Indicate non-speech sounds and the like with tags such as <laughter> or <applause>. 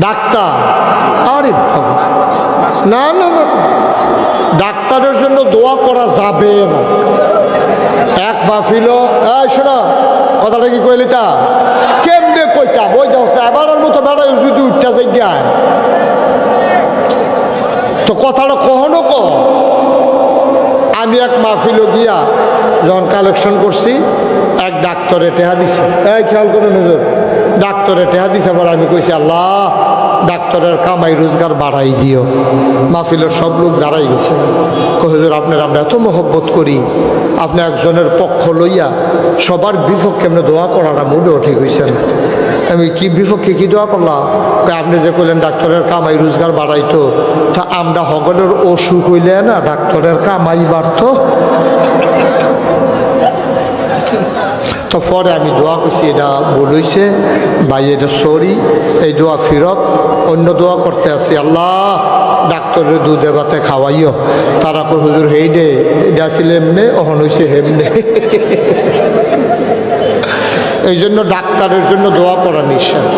Doctor. আরে না না না ডাক্তারের জন্য দোয়া করা যাবে না। এক এই শোনো, কথাটা কি কইলি তা? কেমনে কইতাম? ওই দেখ, এবারের মতো বেড়া যদি উঠতে যায় তো কথাটা কখনো ক? আমি এক মাহফিল গিয়া যখন কালেকশন করছি, এক ডাক্তারে টেহা দিছে। এই খেয়াল করে নজর। ডাক্তারে টেহা দিছে, আবার আমি কইছি, আল্লাহ, ডাক্তারের কামাই রোজগার বাড়াই দিও। মাহফিলের সব লোক দাঁড়াই গেছে। কহিজুর আপনার আমরা এত মহব্বত করি। আপনি একজনের পক্ষ লইয়া সবার বিপক্ষে এমনি দোয়া করাটা মুডেও ঠিক হয়েছেন আমি কি বিপক্ষে কি দোয়া করলাম? আপনি যে কইলেন ডাক্তারের কামাই রোজগার বাড়াইতো, তা আমরা হগলের অসুখ হইলে না ডাক্তারের কামাই বাড়তো? তো পরে আমি দোয়া করছি, এটা ভুল হইছে। ভাই, এটা সরি, এই দোয়া ফিরত। অন্য দোয়া করতে আসি আল্লাহ, ডাক্তারের দুধে বাতে খাওয়াইও। তারা কো হুজুর, হেই দে এটা ছিল এমনি, অহন হয়েছে হেমনে। <laughs> এই জন্য ডাক্তারের জন্য দোয়া করা নিষেধ।